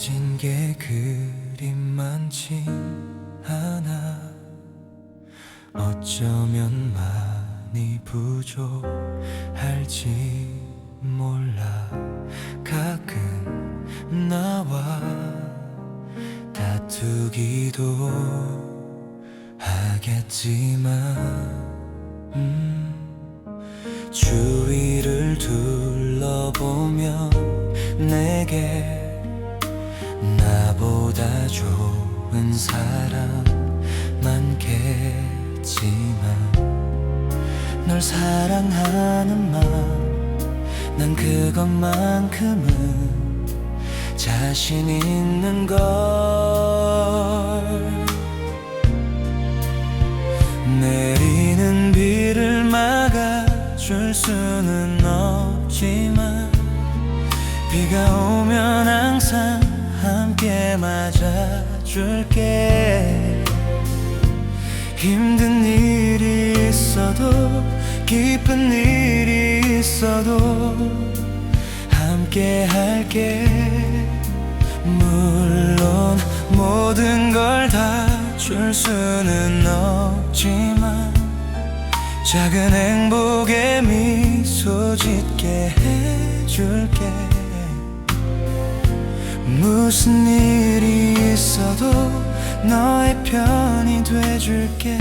가진 게 그리 많진 않아. 어쩌면 많이 부족할지 몰라. 가끔 나와 다투기도 하겠지만 음, 주 좋은 사람 많겠지만 널 사랑하는 마음 난 그것만큼은 자신 있는 걸. 내리는 비를 막아줄 수는 없지만 비가 오면 항상 함께 맞아줄게. 힘든 일이 있어도 기쁜 일이 있어도 함께 할게. 물론 모든 걸 다 줄 수는 없지만 작은 행복에 미소 짓게 해줄게 무슨 일이 있어도 너의 편이 돼줄게.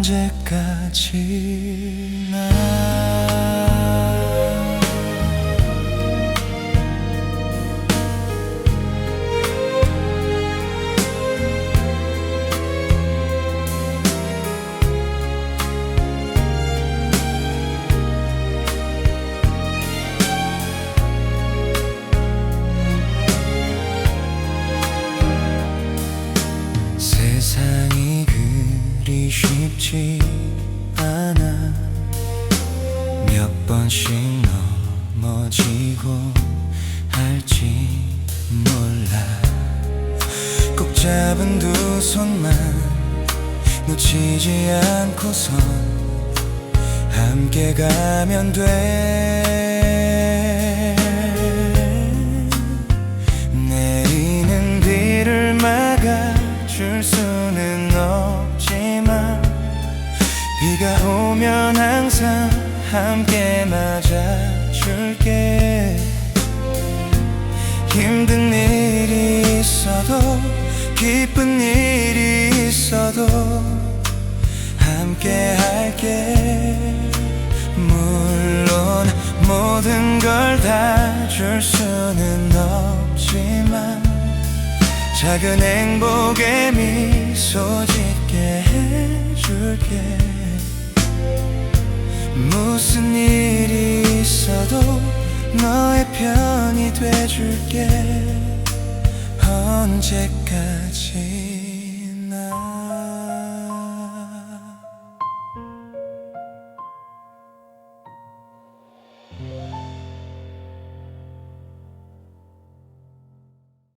언제까지 쉽지 않아. 몇 번씩 넘어지고 할지 몰라. 꼭 잡은 두 손만 놓치지 않고선 함께 가면 돼 비가 오면 항상 함께 맞아줄게. 힘든 일이 있어도 기쁜 일이 있어도 함께 할게. 물론 모든 걸 다 줄 수는 없지만 작은 행복에 미소 짓게 해줄게 무슨 일이 있어도 너의 편이 돼줄게. 언제까지